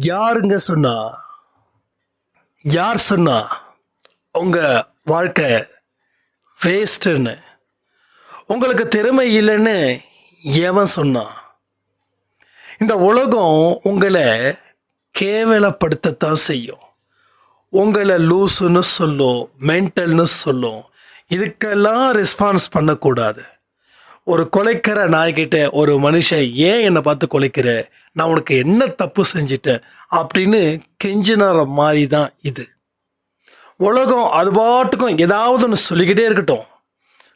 யாருங்க சொன்னா? யார் சொன்னா உங்க வாழ்க்கை வேஸ்ட்டுன்னு உங்களுக்கு திறமை இல்லைன்னு எவன் சொன்னான் இந்த உலகம் உங்களை கேவலப்படுத்தத்தான் செய்யும். உங்களை லூசுன்னு சொல்லும் மென்டல்னு சொல்லும். இதுக்கெல்லாம் ரெஸ்பான்ஸ் பண்ணக்கூடாது. ஒரு கொலைக்கிற நாய்கிட்ட ஒரு மனுஷன் ஏன் என்னை பார்த்து கொலைக்கிற? நான் உனக்கு என்ன தப்பு செஞ்சிட்டேன் அப்படின்னு கெஞ்சினார மாதிரி தான் இது. உலகம் அது பாட்டுக்கும் ஏதாவது ஒன்று சொல்லிக்கிட்டே இருக்கட்டும்.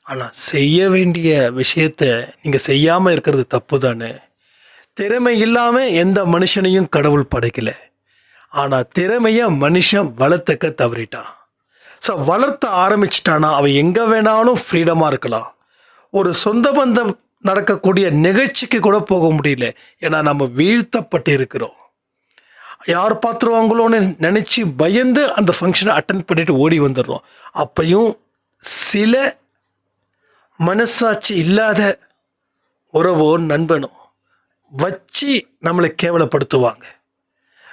ஆனால் செய்ய வேண்டிய விஷயத்த நீங்கள் செய்யாமல் இருக்கிறது தப்பு தானே திறமை இல்லாமல் எந்த மனுஷனையும் கடவுள் படைக்கலை. ஆனால் திறமையை மனுஷன் வளர்த்துக்க தவறிட்டான். ஸோ வளர்த்த ஆரம்பிச்சிட்டானா அவன் எங்கே வேணாலும் ஃப்ரீடமாக இருக்கலாம். ஒரு சொந்த பந்தம் நடக்கக்கூடிய நிகழ்ச்சிக்கு கூட போக முடியல. ஏன்னா நம்ம வீழ்த்தப்பட்டு இருக்கிறோம் யார் பார்த்துருவாங்களோன்னு நினச்சி பயந்து அந்த ஃபங்க்ஷனை அட்டன் பண்ணிட்டு ஓடி வந்துடுறோம். அப்பையும் சில மனசாட்சி இல்லாத உறவோ நண்பனோ வச்சு நம்மளை கேவலப்படுத்துவாங்க.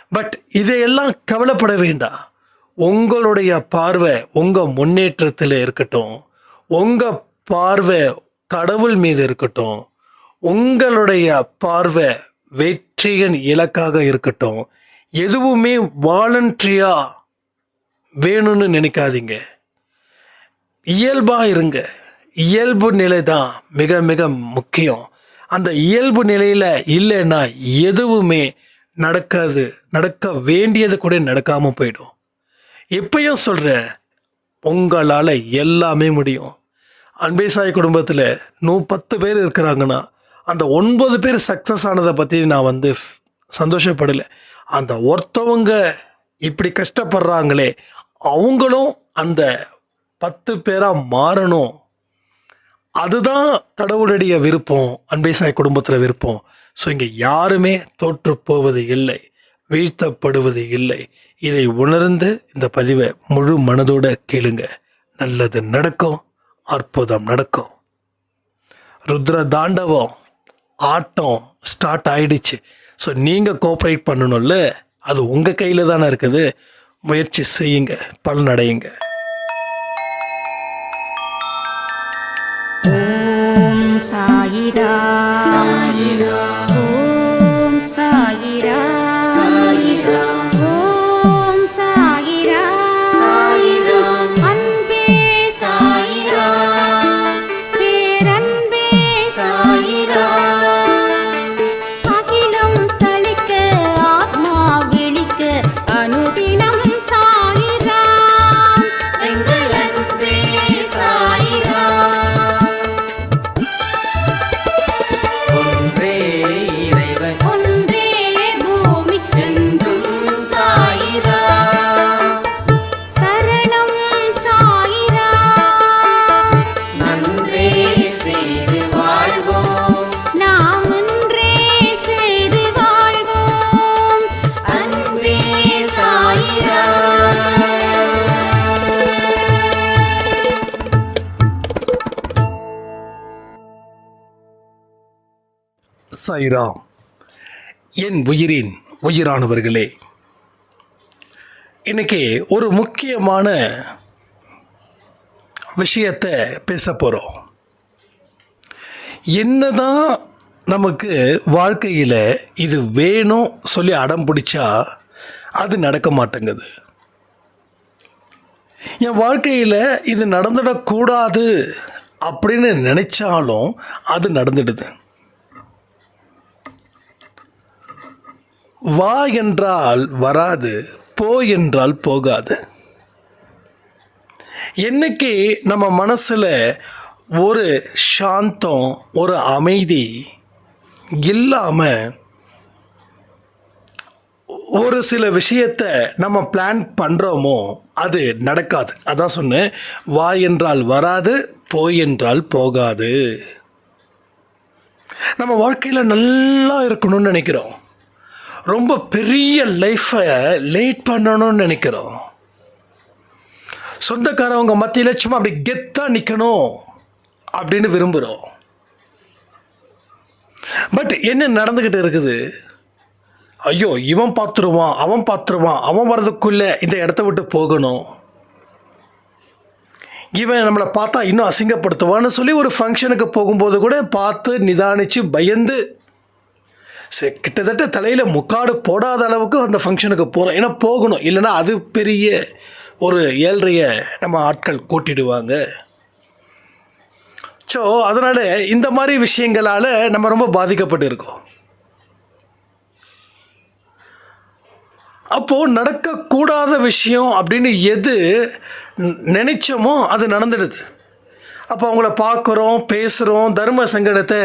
பட் இதையெல்லாம் கவலைப்பட வேண்டாம். உங்களுடைய பார்வை உங்கள் முன்னேற்றத்தில் இருக்கட்டும். உங்கள் பார்வை கடவுள் மீது இருக்கட்டும் உங்களுடைய பார்வை வெற்றியின் இலக்காக இருக்கட்டும் எதுவுமே வாலண்ட்ரியா வேணும்னு நினைக்காதீங்க. இயல்பாக இருங்க. இயல்பு நிலை தான் மிக மிக முக்கியம். அந்த இயல்பு நிலையில் இல்லைன்னா எதுவுமே நடக்காது நடக்க வேண்டியது கூட நடக்காமல் போயிடும். எப்பயும் சொல்கிறேன் உங்களால் எல்லாமே முடியும். அன்பேசாய் குடும்பத்தில் நூ பத்து பேர் இருக்கிறாங்கன்னா அந்த ஒன்பது பேர் சக்ஸஸ் ஆனதை பற்றி நான் வந்து சந்தோஷப்படலை. அந்த ஒருத்தவங்க இப்படி கஷ்டப்படுறாங்களே அவங்களும் அந்த பத்து பேராக மாறணும். அதுதான் கடவுளுடைய விருப்பம் அன்பேசாய் குடும்பத்தில் விருப்பம். ஸோ இங்கே யாருமே தோற்று போவது இல்லை வீழ்த்தப்படுவது இல்லை. இதை உணர்ந்து இந்த பதிவை முழு மனதோட கேளுங்க. நல்லது நடக்கும். அற்புதம் நடக்கும். ருத்ர தாண்டவம் ஆட்டம் ஸ்டார்ட் ஆயிடுச்சு. ஸோ நீங்கள் கோஆப்ரேட் பண்ணணும்ல அது உங்கள் கையில் தானே இருக்குது. முயற்சி செய்யுங்க பலனடையுங்க. ஓம் சாயிரா சாயிரா சாயிரா என் உயிரின் உயிரானவர்களே இன்னைக்கு ஒரு முக்கியமான விஷயத்தை பேச போகிறோம் என்னதான் நமக்கு வாழ்க்கையில் இது வேணும் சொல்லி அடம் பிடிச்சா அது நடக்க மாட்டேங்குது. என் வாழ்க்கையில் இது நடந்துடக்கூடாது அப்படின்னு நினச்சாலும் அது நடந்துடுது. வா என்றால் வராது போ என்றால் போகாது. என்னைக்கு நம்ம மனசில் ஒரு சாந்தம் ஒரு அமைதி இல்லாமல் ஒரு சில விஷயத்தை நம்ம பிளான் பண்ணுறோமோ அது நடக்காது. அதான் சொன்னேன் வா என்றால் வராது போய் என்றால் போகாது. நம்ம வாழ்க்கையில் நல்லா இருக்கணும்னு நினைக்கிறோம். ரொம்ப பெரிய லைஃப்பை லேட் பண்ணணும்னு நினைக்கிறோம். சொந்தக்காரவங்க மத்தியில் சும்மா அப்படி கெத்தாக நிற்கணும் அப்படின்னு விரும்புகிறோம் பட் என்ன நடந்துக்கிட்டு இருக்குது? ஐயோ இவன் பார்த்துருவான் அவன் பார்த்துருவான் அவன் வர்றதுக்குள்ளே இந்த இடத்த விட்டு போகணும். இவன் நம்மளை பார்த்தா இன்னும் அசிங்கப்படுத்துவான்னு சொல்லி ஒரு ஃபங்க்ஷனுக்கு போகும்போது கூட பார்த்து நிதானித்து பயந்து கிட்டத்தட்ட தலையில் முக்காடு போடாத அளவுக்கு அந்த ஃபங்க்ஷனுக்கு போகிறோம் ஏன்னா போகணும். இல்லைன்னா அது பெரிய ஒரு ஏழ்றைய நம்ம ஆட்கள் கூட்டிடுவாங்க. ஸோ அதனால் இந்த மாதிரி விஷயங்களால் நம்ம ரொம்ப பாதிக்கப்பட்டு இருக்கோம் அப்போது நடக்கக்கூடாத விஷயம் அப்படின்னு எது நினைச்சோமோ அது நடந்துடுது. அப்போ அவங்கள பார்க்குறோம் பேசுகிறோம் தர்ம சங்கடத்தை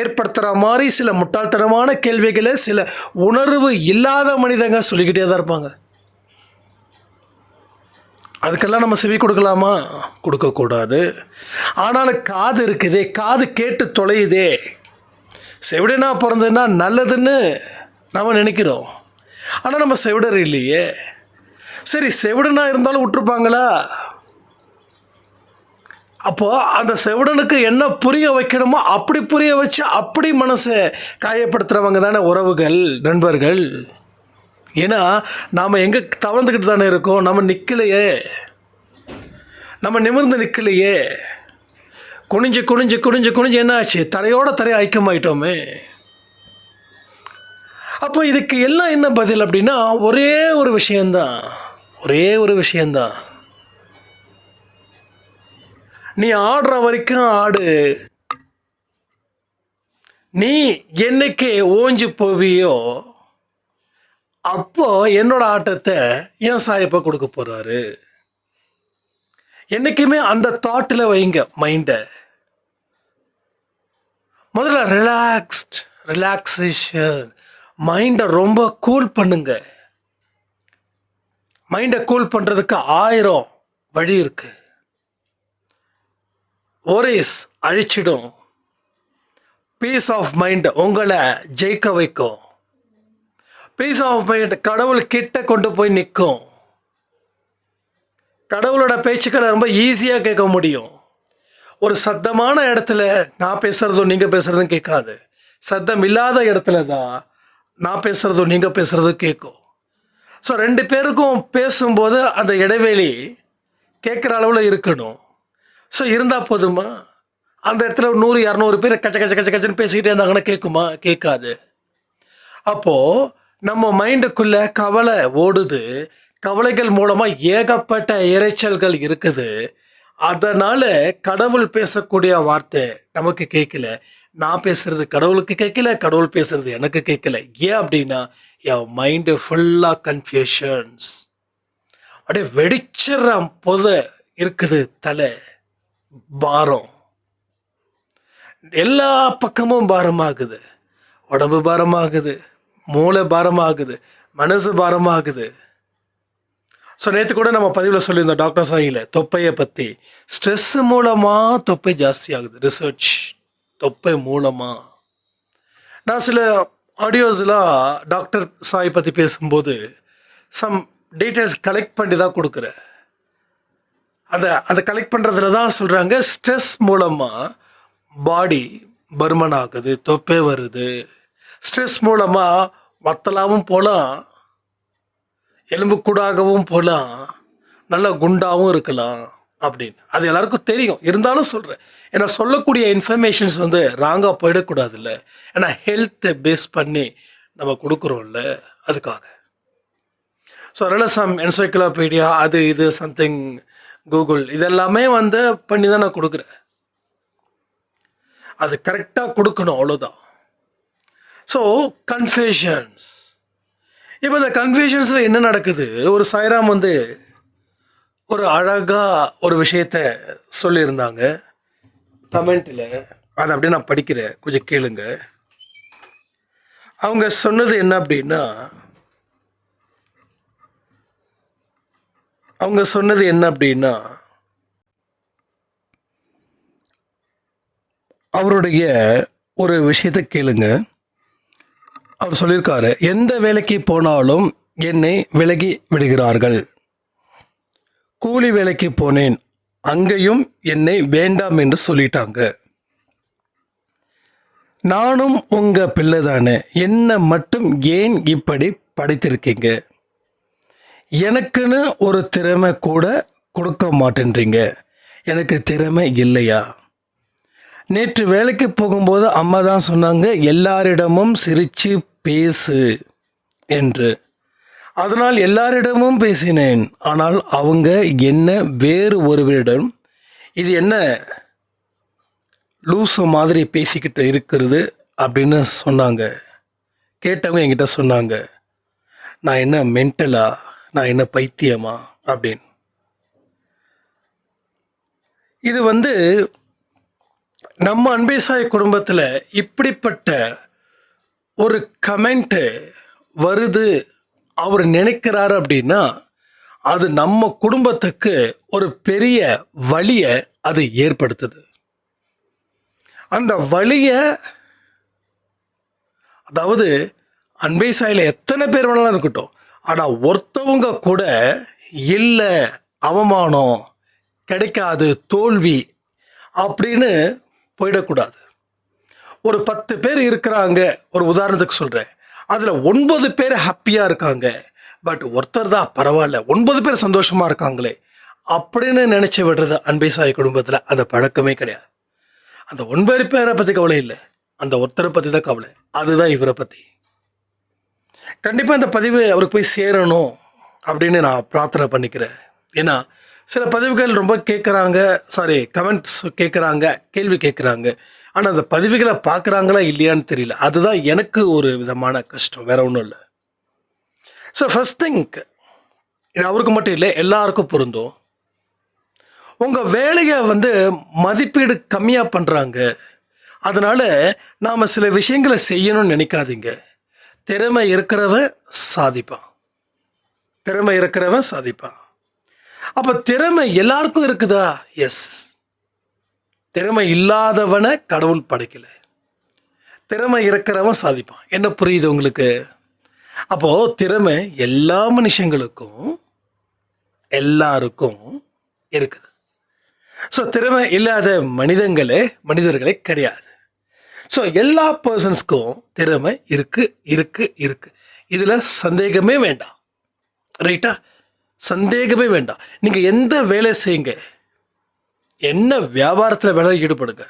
ஏற்படுத்துகிற மாதிரி சில முட்டாள்தனமான கேள்விகளை சில உணர்வு இல்லாத மனிதங்க சொல்லிக்கிட்டே தான் இருப்பாங்க. அதுக்கெல்லாம் நம்ம செவி கொடுக்கலாமா? கொடுக்கக்கூடாது ஆனாலும் காது இருக்குதே காது கேட்டு தொலையுதே. செவிடனா பிறந்ததுன்னா நல்லதுன்னு நம்ம நினைக்கிறோம். ஆனால் நம்ம செவிடர் இல்லையே. சரி செவிடனா இருந்தாலும் விட்டுருப்பாங்களா? அப்போ அந்த செவிடனுக்கு என்ன புரிய வைக்கணுமோ அப்படி புரிய வச்சு அப்படி மனசை காயப்படுத்துகிறவங்க தானே உறவுகள் நண்பர்கள். ஏன்னா நாம் எங்கே தவழ்ந்துக்கிட்டு தானே இருக்கோம்? நம்ம நிற்கலையே நம்ம நிமிர்ந்து நிற்கலையே குனிஞ்சு குனிஞ்சு குனிஞ்சு குனிஞ்சு என்ன ஆச்சு தரையோட தரையை ஐக்கியமாயிட்டோமே அப்போ இதுக்கு எல்லாம் என்ன பதில் அப்படின்னா ஒரே ஒரு விஷயந்தான் ஒரே ஒரு விஷயந்தான் நீ ஆடுற வரைக்கும் ஆடு. நீ என்னைக்கு ஓஞ்சு போவியோ அப்போ என்னோட ஆட்டத்தை என் சாயப்பா கொடுக்க போறாரு. என்னைக்குமே அந்த தாட்டில் வைங்க மைண்டை முதல்ல ரிலாக்ஸ்ட் ரிலாக்ஸேஷன் மைண்டை ரொம்ப கூல் பண்ணுங்க. மைண்டை கூல் பண்ணுறதுக்கு ஆயிரம் வழி இருக்குது ஒரிஸ் அழிச்சிடும். பீஸ் ஆஃப் மைண்ட் உங்களை ஜெயிக்க வைக்கும். பீஸ் ஆஃப் மைண்ட் கடவுள் கிட்ட கொண்டு போய் நிற்கும். கடவுளோட பேச்சுக்களை ரொம்ப ஈஸியாக கேட்க முடியும். ஒரு சத்தமான இடத்துல நான் பேசுகிறதும் நீங்கள் பேசுகிறதும் கேட்காது. சத்தம் இல்லாத இடத்துல தான் நான் பேசுகிறதும் நீங்கள் பேசுகிறதும் கேட்கும். ஸோ ரெண்டு பேருக்கும் பேசும்போது அந்த இடைவெளி கேட்குற அளவில் இருக்கணும். ஸோ இருந்தால் போதுமா? அந்த இடத்துல ஒரு நூறு இரநூறு பேர் கச்ச கச்ச கச்ச கச்சன்னு பேசிக்கிட்டே இருந்தாங்கன்னா கேட்குமா? கேட்காது. அப்போது நம்ம மைண்டுக்குள்ளே கவலை ஓடுது. கவலைகள் மூலமாக ஏகப்பட்ட இறைச்சல்கள் இருக்குது. அதனால் கடவுள் பேசக்கூடிய வார்த்தை நமக்கு கேட்கல. நான் பேசுறது கடவுளுக்கு கேட்கல கடவுள் பேசுறது எனக்கு கேட்கல. ஏன் அப்படின்னா என் மைண்டு ஃபுல்லாக கன்ஃபியூஷன்ஸ் அப்படியே வெடிச்சிட்றான் பொத இருக்குது தலை. பாரம். எல்லா பக்கமும் பாரமாகுது. உடம்பு பாரமாகுது. மூளை பாரமாகுது. மனசு பாரமாகுது. ஸோ நேற்று கூட நம்ம பதிவில் சொல்லியிருந்தோம் டாக்டர் சாயில தொப்பையை பற்றி ஸ்ட்ரெஸ் மூலமாக தொப்பை ஜாஸ்தி ஆகுது. ரிசர்ச் தொப்பை மூலமாக நான் சில ஆடியோஸ்லாம் டாக்டர் சாய் பற்றி பேசும்போது சம் டீட்டெயில்ஸ் கலெக்ட் பண்ணி தான் கொடுக்குறேன். அதை அதை கலெக்ட் பண்ணுறதுல தான் சொல்கிறாங்க ஸ்ட்ரெஸ் மூலமாக பாடி பருமன் ஆகுது தொப்பே வருது. ஸ்ட்ரெஸ் மூலமாக வத்தலாவும் போகலாம் எலும்புக்கூடாகவும் போகலாம் நல்லா குண்டாகவும் இருக்கலாம் அப்படின்னு. அது எல்லாருக்கும் தெரியும். இருந்தாலும் சொல்கிறேன் ஏன்னா சொல்லக்கூடிய இன்ஃபர்மேஷன்ஸ் வந்து ராங்காக போயிடக்கூடாதுல்ல. ஏன்னா ஹெல்த்தை பேஸ் பண்ணி நம்ம கொடுக்குறோம்ல அதுக்காக. ஸோ அதனால் சம் என்சைக்ளோபீடியா அது இது சம்திங் கூகுள் இதெல்லாமே வந்து பண்ணி தான் நான் கொடுக்குறேன். அது கரெக்டாக கொடுக்கணும் அவ்வளோதான் ஸோ கன்ஃபியூஷன்ஸ் இப்போ இந்த கன்ஃபியூஷன்ஸில் என்ன நடக்குது? ஒரு சாய்ராம் வந்து ஒரு அழகாக ஒரு விஷயத்த சொல்லியிருந்தாங்க. கமெண்ட்டில் அதை அப்படியே நான் படிக்கிறேன். கொஞ்சம் கேளுங்க. அவங்க சொன்னது என்ன அப்படின்னா அவங்க சொன்னது என்ன அப்படின்னா அவருடைய ஒரு விஷயத்தை கேளுங்க. அவர் சொல்லியிருக்காரு எந்த வேலைக்கு போனாலும் என்னை விலகி விடுகிறார்கள். கூலி வேலைக்கு போனேன் அங்கேயும் என்னை வேண்டாம் என்று சொல்லிட்டாங்க. நானும் உங்க பிள்ளை தானே என்னை மட்டும் ஏன் இப்படி படைத்திருக்கீங்க? எனக்குன்னு ஒரு திறமை கூட கொடுக்க மாட்டேன்றீங்க. எனக்கு திறமை இல்லையா? நேற்று வேலைக்கு போகும்போது அம்மா தான் சொன்னாங்க எல்லாரிடமும் சிரித்து பேசு என்று. அதனால் எல்லாரிடமும் பேசினேன். ஆனால் அவங்க என்ன வேறு ஒருவரிடம் இது என்ன லூசு மாதிரி பேசிக்கிட்டு இருக்கிறது அப்படின்னு சொன்னாங்க. கேட்டவங்க என்கிட்ட சொன்னாங்க நான் என்ன மென்டலா நான் என்ன பைத்தியமா? அப்படின்னு. இது வந்து நம்ம அன்பேசாய குடும்பத்தில் இப்படிப்பட்ட ஒரு கமெண்ட்டு வருது அவர் நினைக்கிறார் அப்படின்னா அது நம்ம குடும்பத்துக்கு ஒரு பெரிய வழியை அது ஏற்படுத்துது. அந்த வழியை அதாவது அன்பேசாயில் எத்தனை பேர் வேணாலும் இருக்கட்டும் ஆனால் ஒருத்தவங்க கூட இல்லை அவமானம் கிடைக்காது தோல்வி அப்படின்னு போயிடக்கூடாது. ஒரு பத்து பேர் இருக்கிறாங்க ஒரு உதாரணத்துக்கு சொல்கிறேன் அதில் ஒன்பது பேர் ஹாப்பியாக இருக்காங்க பட் ஒருத்தர் தான் பரவாயில்ல ஒன்பது பேர் சந்தோஷமாக இருக்காங்களே அப்படின்னு நினச்சி விடுறது அன்பை சாய் குடும்பத்தில் அந்த பழக்கமே கிடையாது. அந்த ஒன்பது பேரை பற்றி கவலை இல்லை அந்த ஒருத்தரை பற்றி தான் கவலை அதுதான் இவரை பற்றி கண்டிப்பாக இந்த பதிவு அவருக்கு போய் சேரணும் அப்படின்னு நான் பிரார்த்தனை பண்ணிக்கிறேன். ஏன்னா சில பதிவுகள் ரொம்ப கேட்குறாங்க சாரி கமெண்ட்ஸ் கேட்குறாங்க கேள்வி கேட்குறாங்க ஆனால் அந்த பதிவுகளை பார்க்குறாங்களா இல்லையான்னு தெரியல. அதுதான் எனக்கு ஒரு விதமான கஷ்டம் வேற ஒன்றும் இல்லை. ஸோ ஃபஸ்ட் திங்க் இது அவருக்கு மட்டும் இல்லை எல்லாருக்கும் பொருந்தும். உங்கள் வேலையை வந்து மதிப்பீடு கம்மியாக பண்ணுறாங்க அதனால் நாம் சில விஷயங்களை செய்யணும்னு நினைக்காதீங்க. திறமை இருக்கிறவன் சாதிப்பான். திறமை இருக்கிறவன் சாதிப்பான். அப்போ திறமை எல்லாருக்கும் இருக்குதா? எஸ் திறமை இல்லாதவனை கடவுள் படைக்கல. திறமை இருக்கிறவன் சாதிப்பான். என்ன புரியுது உங்களுக்கு? அப்போ திறமை எல்லா மனுஷங்களுக்கும் எல்லாருக்கும் இருக்குது. ஸோ திறமை இல்லாத மனிதங்களே மனிதர்களே கிடையாது. ஸோ எல்லா பர்சன்ஸ்க்கும் திறமை இருக்கு இருக்கு இருக்கு. இதில் சந்தேகமே வேண்டாம். ரைட்டா சந்தேகமே வேண்டாம். நீங்கள் எந்த வேலை செய்யுங்க என்ன வியாபாரத்தில் வேலை ஈடுபடுங்க.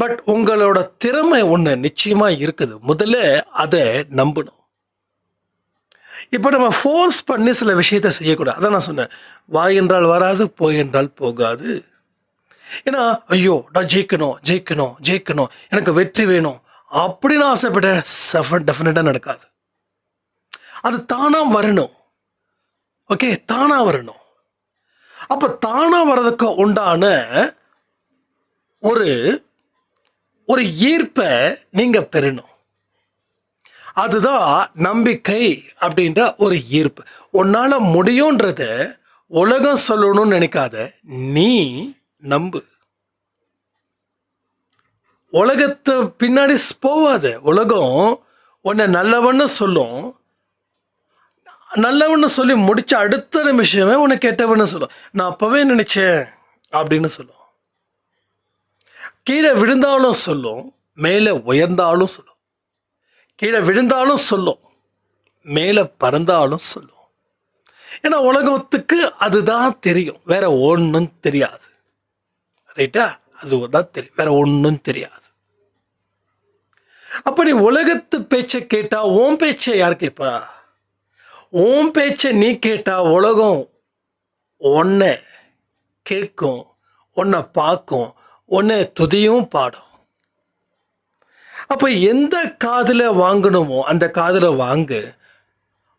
பட் உங்களோட திறமை ஒன்று நிச்சயமாக இருக்குது. முதல்ல அதை நம்பணும். இப்போ நம்ம ஃபோர்ஸ் பண்ணி சில விஷயத்தை செய்யக்கூடாது. அதான் நான் சொன்னேன். வா என்றால் வராது போய் என்றால் போகாது. ஏன்னா ஐயோ நான் ஜெயிக்கணும் ஜெயிக்கணும் ஜெயிக்கணும் எனக்கு வெற்றி வேணும். அப்படின்னு ஆசைப்பட்ட சஃப டெஃபினட்டாக நடக்காது. அது தானாக வரணும். ஓகே தானாக வரணும். அப்போ தானாக வர்றதுக்கு உண்டான ஒரு ஒரு ஈர்ப்பை நீங்கள் பெறணும். அதுதான் நம்பிக்கை அப்படின்ற ஒரு ஈர்ப்பு. உன்னால் முடியுன்றத உலகம் சொல்லணும்னு நினைக்காத நீ நம்பு. உலகத்தை பின்னாடி போவாத. உலகம் உன்னை நல்லவன்னு சொல்லும். நல்லவன்னு சொல்லி முடிச்ச அடுத்த நிமிஷமே உன்னை கெட்டவன்னு சொல்லும். நான் அப்போவே நினச்சேன் அப்படின்னு சொல்லும். கீழே விழுந்தாலும் சொல்லும். மேலே உயர்ந்தாலும் சொல்லும். கீழே விழுந்தாலும் சொல்லும். மேலே பறந்தாலும் சொல்லும். ஏன்னா உலகத்துக்கு அதுதான் தெரியும். வேற ஒன்றும் தெரியாது. ரைட்டா அது தான் தெரியும். வேற ஒன்றும் தெரியாது. அப்ப நீ உலகத்து பேச்சை கேட்டா ஓம் பேச்சை யார் கேட்பா? ஓம் பேச்சை நீ கேட்டா உலகம் உன்னை கேட்கும் உன்னை பார்க்கும் உன்னை துதியும் பாடும். அப்போ எந்த காதில் வாங்கணுமோ அந்த காதில் வாங்கு.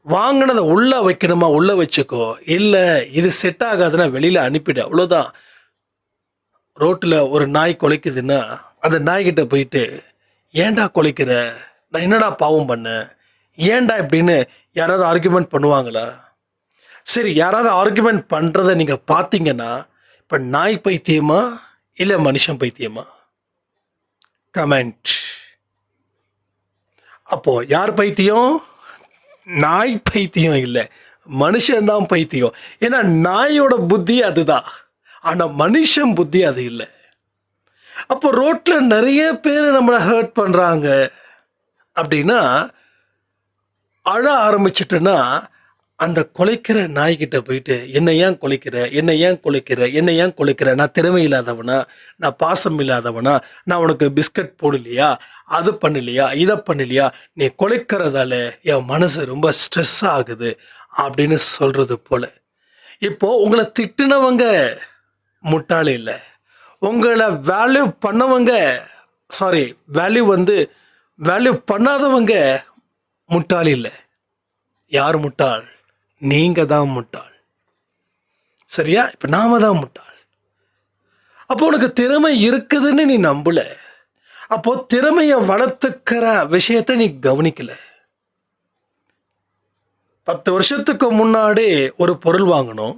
வாங்கினதை உள்ளே வைக்கணுமா? உள்ளே வச்சுக்கோ. இல்லை இது செட் ஆகாதுன்னா வெளியில் அனுப்பிடு. அவ்வளோதான் ரோட்டில் ஒரு நாய் குலைக்குதுன்னா அந்த நாய்கிட்ட போயிட்டு ஏன்டா குலைக்கிற? நான் என்னடா பாவம் பண்ணேன் ஏன்டா இப்படின்னு யாராவது ஆர்குமெண்ட் பண்ணுவாங்களா? சரி யாராவது ஆர்குமெண்ட் பண்ணுறத நீங்கள் பார்த்தீங்கன்னா இப்போ நாய் பைத்தியமா? இல்லை மனுஷன் பைத்தியமா? கமெண்ட். அப்போ யார் பைத்தியம்? நாய் பைத்தியம் இல்லை மனுஷன்தான் பைத்தியம். ஏன்னா நாயோட புத்தி அதுதான். ஆனால் மனுஷன் புத்தி அது இல்லை. அப்போ ரோட்டில் நிறைய பேர் நம்மளை ஹர்ட் பண்ணுறாங்க அப்படின்னா அழ ஆரம்பிச்சிட்டேன்னா அந்த கொலைக்கிற நாய்கிட்ட போயிட்டு என்னை ஏன் கொலைக்கிற? என்னை ஏன் கொலைக்கிற? என்னை ஏன் கொலைக்கிற? நான் திறமை இல்லாதவனா? நான் பாசம் இல்லாதவனா? நான் உனக்கு பிஸ்கட் போடலையா? அது பண்ணலையா? இதை பண்ணலையா? நீ கொலைக்கிறதால என் மனசு ரொம்ப ஸ்ட்ரெஸ் ஆகுது. அப்படின்னு சொல்கிறது போல். இப்போது உங்களை திட்டுனவங்க முட்டாள் இல்லை. உங்களை வேல்யூ பண்ணவங்க சாரி வேல்யூ வந்து வேல்யூ பண்ணாதவங்க முட்டாள் இல்லை. யார் முட்டாள்? நீங்கள் தான் முட்டாள். சரியா? இப்போ நாம தான் முட்டாள். அப்போ உனக்கு திறமை இருக்குதுன்னு நீ நம்பல. அப்போ திறமையை வளர்த்துக்கிற விஷயத்த நீ கவனிக்கல. பத்து வருஷத்துக்கு முன்னாடி ஒரு பொருள் வாங்கணும்.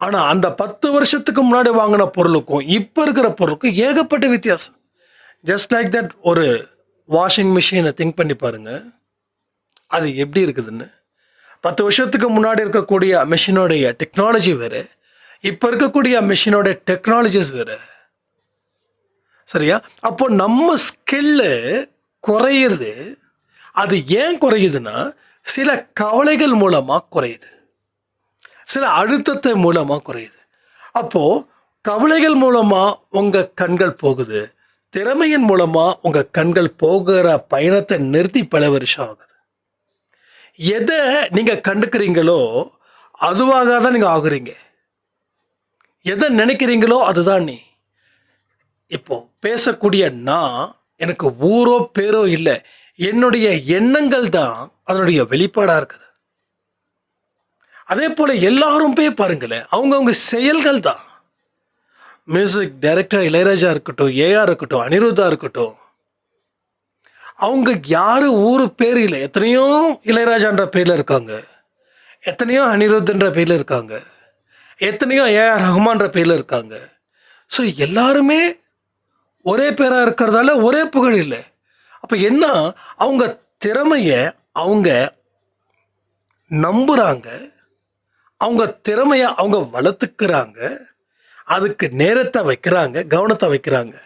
ஆனால் அந்த பத்து வருஷத்துக்கு முன்னாடி வாங்கின பொருளுக்கும் இப்போ இருக்கிற பொருளுக்கும் ஏகப்பட்ட வித்தியாசம். ஜஸ்ட் லைக் தட் ஒரு வாஷிங் மிஷினை திங்க் பண்ணி பாருங்கள் அது எப்படி இருக்குதுன்னு. பத்து வருஷத்துக்கு முன்னாடி இருக்கக்கூடிய மிஷினோடைய டெக்னாலஜி வேறு. இப்போ இருக்கக்கூடிய மிஷினோடைய டெக்னாலஜிஸ் வேறு. சரியா? அப்போ நம்ம ஸ்கில்லு குறையுது அது ஏன் குறையுதுன்னா சில கவலைகள் மூலமாக குறையுது. சில அழுத்தத்தை மூலமாக குறையுது. அப்போது கவலைகள் மூலமாக உங்கள் கண்கள் போகுது. திறமையின் மூலமாக உங்கள் கண்கள் போகிற பயணத்தை நிறுத்தி பல வருஷம் ஆகுது. எதை நீங்கள் கண்டுக்கிறீங்களோ அதுவாக தான் நீங்கள் ஆகுறீங்க. எதை நினைக்கிறீங்களோ அதுதான் நீ. இப்போ பேசக்கூடிய நான் எனக்கு ஊரோ பேரோ இல்லை. என்னுடைய எண்ணங்கள் தான் அதனுடைய வெளிப்பாடாக இருக்குது. அதே போல் எல்லாரும் போய் பாருங்களேன் அவங்கவுங்க செயல்கள் தான் மியூசிக் டைரக்டர் இளையராஜா இருக்கட்டும் ஏஆர் இருக்கட்டும் அனிருத்தா இருக்கட்டும். அவங்க யார் ஊர் பேர் இல்லை எத்தனையோ இளையராஜான்ற பேரில் இருக்காங்க. எத்தனையோ அனிருத்ன்ற பேரில் இருக்காங்க. எத்தனையோ ஏஆர் ரஹ்மான்ற பேரில் இருக்காங்க. ஸோ எல்லாருமே ஒரே பேராக இருக்கிறதால ஒரே புகழ் இல்லை. அப்போ என்ன அவங்க திறமையை அவங்க நம்புகிறாங்க அவங்க திறமையை அவங்க வளர்த்துக்கிறாங்க. அதுக்கு நேரத்தை வைக்கிறாங்க கவனத்தை வைக்கிறாங்க.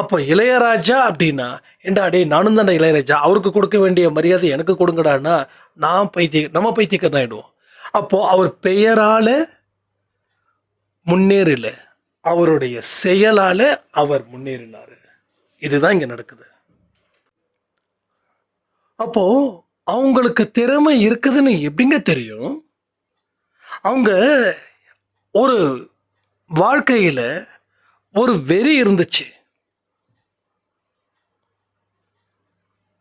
அப்போ இளையராஜா அப்படின்னா ஏண்டா டேய் நானும் தானே இளையராஜா அவருக்கு கொடுக்க வேண்டிய மரியாதை எனக்கு கொடுங்கடான்னா நான் பைத்திய நம்ம பைத்தியக்காரன் ஆகிடுவோம் அப்போது அவர் பெயரால் முன்னேறல அவருடைய செயலால் அவர் முன்னேறினார். இதுதான் இங்கே நடக்குது. அப்போது அவங்களுக்கு திறமை இருக்குதுன்னு எப்படிங்க தெரியும்? அவங்க ஒரு வாழ்க்கையில் ஒரு வெறி இருந்துச்சு.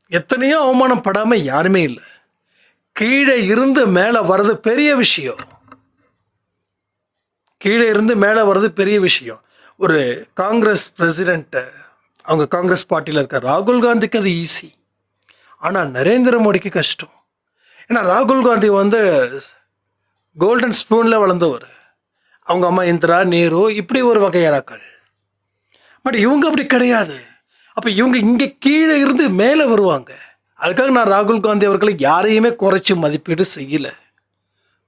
எத்தனையோ அவமானப்படாமல் யாருமே இல்லை. கீழே இருந்து மேலே வர்றது பெரிய விஷயம். கீழே இருந்து மேலே வர்றது பெரிய விஷயம். ஒரு காங்கிரஸ் பிரசிடென்ட் அவங்க காங்கிரஸ் பார்ட்டியில் இருக்க ராகுல் காந்திக்கு அது ஈஸி ஆனால் நரேந்திர மோடிக்கு கஷ்டம். ஏன்னா ராகுல் காந்தி வந்து கோல்டன் ஸ்பூனில் வளர்ந்தவர். அவங்க அம்மா இந்திரா நேரு இப்படி ஒரு வகையாராக்கள். பட் இவங்க அப்படி கிடையாது. அப்போ இவங்க இங்கே கீழே இருந்து மேலே வருவாங்க. அதுக்காக நான் ராகுல் காந்தி அவர்களை யாரையுமே குறைச்சி மதிப்பீடு செய்யலை.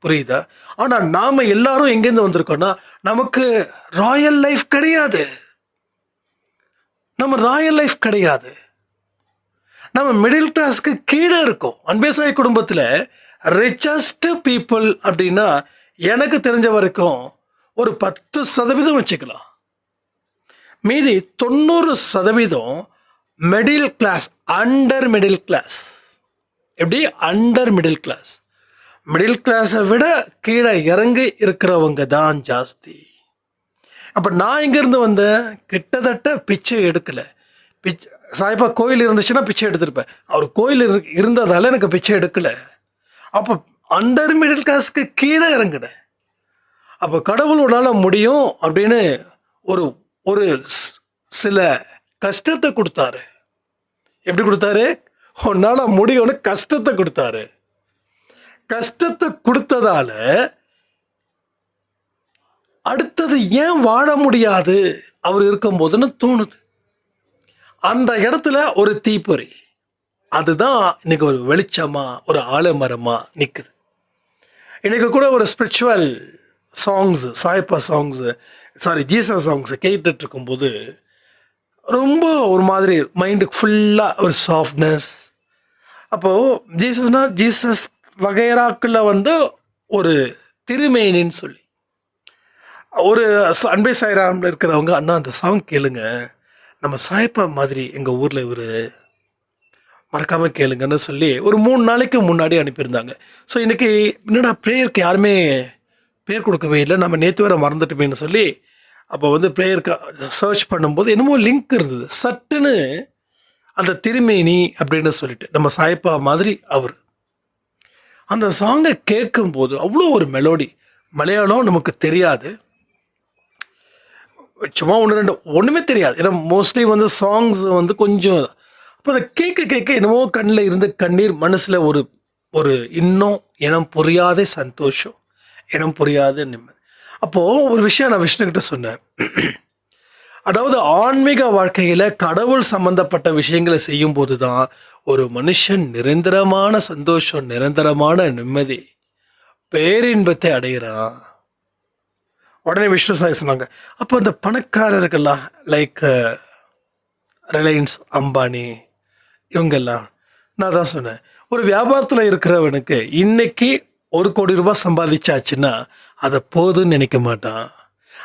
புரியுதா? ஆனால் நாம் எல்லாரும் எங்கேருந்து வந்திருக்கோம்னா நமக்கு ராயல் லைஃப் கிடையாது. நம்ம ராயல் லைஃப் கிடையாது. நம்ம மிடில் கிளாஸ்க்கு கீழே இருக்கோம். அன்பேசாய் குடும்பத்தில் ரிச்சஸ்ட் பீப்புள் அப்படின்னா எனக்கு தெரிஞ்ச வரைக்கும் ஒரு பத்து சதவீதம் வச்சுக்கலாம். மீதி தொண்ணூறு சதவீதம் middle class under middle class எப்படி? அண்டர் மிடில் கிளாஸ் மிடில் கிளாஸை விட கீழே இறங்கி இருக்கிறவங்க தான் ஜாஸ்தி. அப்போ நான் இங்கேருந்து வந்தேன்? கிட்டத்தட்ட பிச்சை எடுக்கலை. பிச்சை சாய்பா கோயில் இருந்துச்சுன்னா பிச்சை எடுத்திருப்பேன். அவர் கோயில் இரு இருந்ததால் எனக்கு பிச்சை எடுக்கலை. அப்போ அண்டர் மிடில் கிளாஸ்க்கு கீழே இறங்குட அப்போ கடவுள் உன்னால் முடியும் அப்படின்னு ஒரு ஒரு சில கஷ்டத்தை கொடுத்தாரு. எப்படி கொடுத்தாரு? உன்னால் முடியும்னு கஷ்டத்தை கொடுத்தாரு. கஷ்டத்தை கொடுத்ததால அடுத்தது ஏன் வாழ முடியாது? அவர் இருக்கும்போதுன்னு தோணுது. அந்த இடத்துல ஒரு தீப்பொறி. அதுதான் இன்னைக்கு ஒரு வெளிச்சமாக ஒரு ஆலமரமாக நிற்குது இன்றைக்கு கூட ஒரு spiritual songs Saibaba songs sorry Jesus சாங்ஸை கேட்டுட்டு இருக்கும்போது ரொம்ப ஒரு மாதிரி மைண்டுக்கு ஃபுல்லாக ஒரு சாஃப்ட்னஸ் அப்போது ஜீசஸ்னால் ஜீசஸ் வகைராக்கில் வந்து ஒரு திருமேனின்னு சொல்லி. ஒரு அன்பை சாய்ராமில் இருக்கிறவங்க அண்ணா அந்த சாங் கேளுங்க. நம்ம சாய்ப்பா மாதிரி எங்கள் ஊரில் இவர் மறக்காமல் கேளுங்கன்னு சொல்லி ஒரு மூணு நாளைக்கு முன்னாடி அனுப்பியிருந்தாங்க. ஸோ இன்றைக்கி என்னடா ப்ரேயருக்கு யாருமே பேர் கொடுக்கவே இல்லை. நம்ம நேற்று வர மறந்துட்டுமேனு சொல்லி அப்போ வந்து ப்ரேயருக்கு சர்ச் பண்ணும்போது என்னமோ லிங்க் இருந்தது. சட்டுன்னு அந்த திருமேனி அப்படின்னு சொல்லிட்டு நம்ம சாய்ப்பா மாதிரி அவர். அந்த சாங்கை கேட்கும்போது அவ்வளோ ஒரு மெலோடி மலையாளம் நமக்கு தெரியாது. சும்மா ஒன்று ரெண்டு ஒன்றுமே தெரியாது. ஏன்னா மோஸ்ட்லி வந்து சாங்ஸ் வந்து கொஞ்சம் அப்போ அதை கேட்க கேட்க என்னமோ கண்ணில் இருந்து கண்ணீர் மனசில் ஒரு ஒரு இன்னும் இனம் புரியாத சந்தோஷம் இனம் புரியாத நிம்மதி. அப்போது ஒரு விஷயம் நான் விஷ்ணுக்கிட்ட சொன்னேன். அதாவது ஆன்மீக வாழ்க்கையில் கடவுள் சம்பந்தப்பட்ட விஷயங்களை செய்யும்போது தான் ஒரு மனுஷன் நிரந்தரமான சந்தோஷம் நிரந்தரமான நிம்மதி பேரின்பத்தை அடைகிறான் உடனே விஷ்ணு சாய் சொன்னாங்க அப்போ இந்த பணக்காரர்கள்லாம் லைக் ரிலையன்ஸ் uh, அம்பானி இவங்கெல்லாம் நான் தான் சொன்னேன். ஒரு வியாபாரத்தில் இருக்கிறவனுக்கு இன்னைக்கு ஒரு கோடி ரூபாய் சம்பாதிச்சாச்சுன்னா அதை போதும்னு நினைக்க மாட்டான்.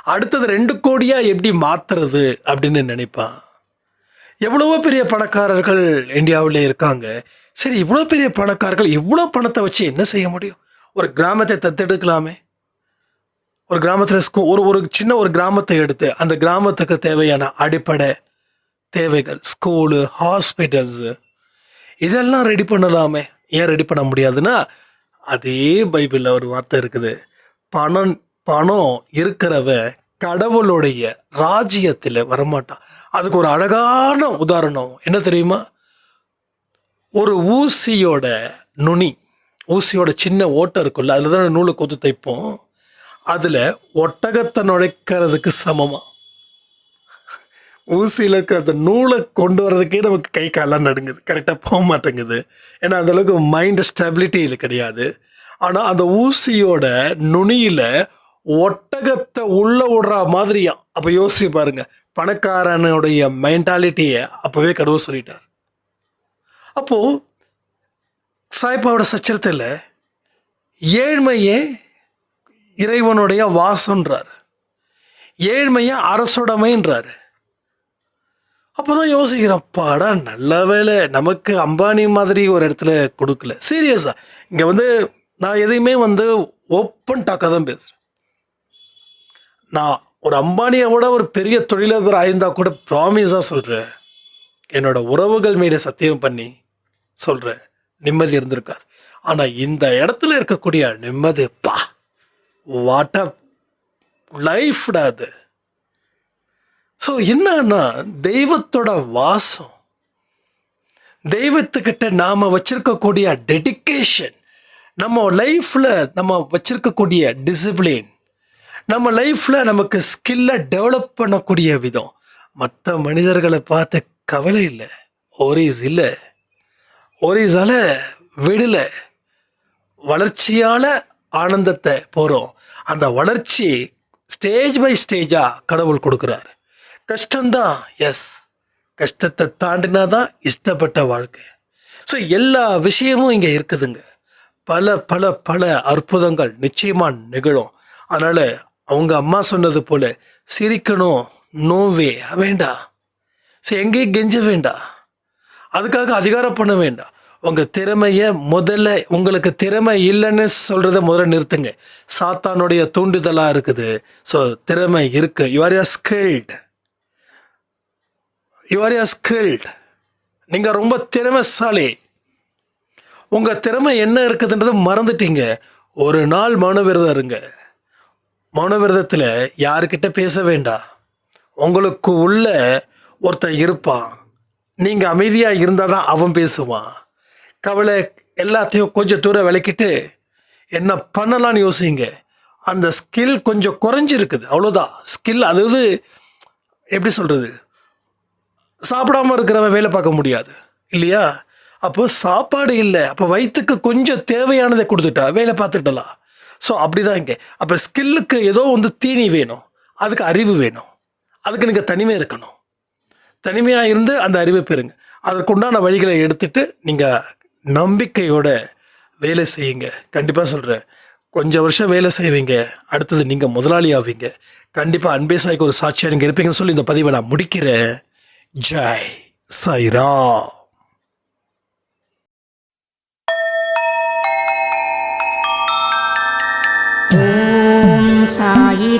அடுத்தது ரெண்டு கோடியாக எப்படி மாற்றுறது அப்படின்னு நினைப்பான். எவ்வளவோ பெரிய பணக்காரர்கள் இந்தியாவில் இருக்காங்க. சரி இவ்வளோ பெரிய பணக்காரர்கள் இவ்வளோ பணத்தை வச்சு என்ன செய்ய முடியும்? ஒரு கிராமத்தை தத்தெடுக்கலாமே. ஒரு கிராமத்தில் ஒரு ஒரு சின்ன ஒரு கிராமத்தை எடுத்து அந்த கிராமத்துக்கு தேவையான அடிப்படை தேவைகள் ஸ்கூலு ஹாஸ்பிட்டல்ஸு இதெல்லாம் ரெடி பண்ணலாமே. ஏன் ரெடி பண்ண முடியாதுன்னா அதே பைபிளில் ஒரு வார்த்தை இருக்குது. பணம் பணம் இருக்கிறவ கடவுளுடைய ராஜ்யத்தில் வரமாட்டான். அதுக்கு ஒரு அழகான உதாரணம். என்ன தெரியுமா? ஒரு ஊசியோட நுனி ஊசியோட சின்ன ஓட்டை இருக்குல்ல அதில் தான் நூலை கொத்து தைப்போம். அதில் ஒட்டகத்தை நுழைக்கிறதுக்கு சமமாக ஊசியில் இருக்க அந்த நூலை கொண்டு வர்றதுக்கே நமக்கு கை காலெல்லாம் நடுங்குது. கரெக்டாக போக மாட்டேங்குது. ஏன்னா அந்த அளவுக்கு மைண்ட் ஸ்டெபிலிட்டியில் கிடையாது. ஆனால் அந்த ஊசியோட நுனியில் ஒட்டகத்தை உள்ளே விடுற மாதிரியா? அப்போ யோசிச்சு பாருங்க. பணக்காரனுடைய மென்டாலிட்டியை அப்போவே கடவுள் சொல்லிட்டார். அப்போது சாய்பாவோட சச்சரத்தில் ஏழ்மையே இறைவனுடைய வாசன்றார் ஏழ்மையை அரசுடைமைன்றார். அப்போதான் யோசிக்கிறேன் பாடா நல்ல வேலை நமக்கு அம்பானி மாதிரி ஒரு இடத்துல கொடுக்கல. சீரியஸா இங்கே வந்து நான் எதையுமே வந்து ஓப்பன் டாக்காக தான் பேசுகிறேன் நான் ஒரு அம்பானியை விட ஒரு பெரிய தொழிலதிபர் ஆயிருந்தா கூட ப்ராமிஸாக சொல்கிறேன் என்னோட உறவுகள் மீது சத்தியம் பண்ணி சொல்கிறேன் நிம்மதி இருந்திருக்காது. ஆனால் இந்த இடத்துல இருக்கக்கூடிய நிம்மதி பா! வாட்ட அ லைஃப்டா அது. ஸோ என்னன்னா தெய்வத்தோட வாசம். தெய்வத்துக்கிட்ட நாம் வச்சிருக்கக்கூடிய டெடிக்கேஷன் நம்ம லைஃப்பில் நம்ம வச்சிருக்கக்கூடிய டிசிப்ளின் நம்ம லைஃப்பில் நமக்கு ஸ்கில்லை டெவலப் பண்ணக்கூடிய விதம். மற்ற மனிதர்களை பார்த்து கவலை இல்லை ஓரிஸ் இல்லை. ஓரிஸால விடலை. வளர்ச்சியால் ஆனந்தத்தை போகிறோம் அந்த வளர்ச்சி ஸ்டேஜ் பை ஸ்டேஜாக கடவுள் கொடுக்குறாரு. கஷ்டம்தான் எஸ் கஷ்டத்தை தாண்டினா தான் இஷ்டப்பட்ட வாழ்க்கை. ஸோ எல்லா விஷயமும் இங்கே இருக்குதுங்க. பல பல பல அற்புதங்கள் நிச்சயமாக நிகழும். அதனால் அவங்க அம்மா சொன்னது போல் சிரிக்கணும் நோவே வேண்டாம் ஸோ எங்கேயும் கெஞ்ச வேண்டாம் அதுக்காக அதிகாரம் பண்ண வேண்டாம் உங்கள் திறமையை முதல்ல உங்களுக்கு திறமை இல்லைன்னு சொல்கிறத முதல்ல நிறுத்துங்க. சாத்தானுடைய தூண்டுதலாக இருக்குது. ஸோ திறமை இருக்குது you are you're skilled you are you're skilled நீங்கள் ரொம்ப திறமைசாலி. உங்கள் திறமை என்ன இருக்குதுன்றது மறந்துட்டீங்க. ஒரு நாள் மனோவிரதம் இருங்க. மனோவிரதத்தில் யாருக்கிட்ட பேச வேண்டாம். உங்களுக்கு உள்ள ஒருத்தன் இருப்பான். நீங்கள் அமைதியாக இருந்தால் தான் அவன் பேசுவான். கவலை எல்லாத்தையும் கொஞ்சம் தூரம் விளக்கிட்டு என்ன பண்ணலான்னு யோசிங்க. அந்த ஸ்கில் கொஞ்சம் குறைஞ்சிருக்குது. அவ்வளோதான் ஸ்கில் அதாவது எப்படி சொல்கிறது சாப்பிடாம இருக்கிறவன் வேலை பார்க்க முடியாது. இல்லையா? அப்போ சாப்பாடு இல்லை. அப்போ வயிற்றுக்கு கொஞ்சம் தேவையானதை கொடுத்துட்டா வேலை பார்த்துட்டலாம் ஸோ அப்படி தான் இங்கே. அப்போ ஸ்கில்லுக்கு ஏதோ வந்து தீனி வேணும். அதுக்கு அறிவு வேணும். அதுக்கு நீங்கள் தனிமை இருக்கணும். தனிமையாக இருந்து அந்த அறிவை பெறுங்க. அதற்குண்டான வழிகளை எடுத்துட்டு நீங்கள் நம்பிக்கையோட வேலை செய்யுங்க. கண்டிப்பாக சொல்கிறேன் கொஞ்சம் வருஷம் வேலை செய்வீங்க. அடுத்தது நீங்கள் முதலாளி ஆவீங்க கண்டிப்பாக அன்பே சாய்க்கு ஒரு சாட்சியாக நீங்கள் இருப்பீங்கன்னு சொல்லி இந்த பதிவை நான் முடிக்கிறேன். जय साई राम साई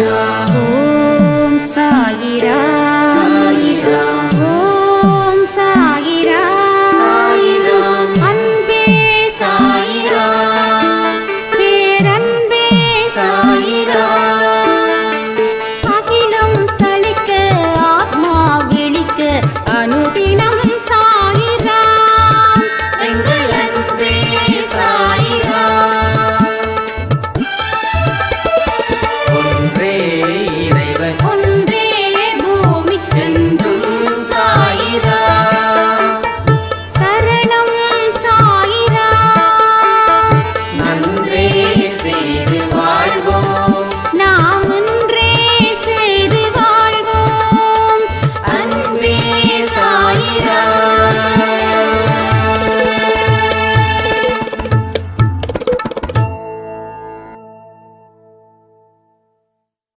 राम साई राम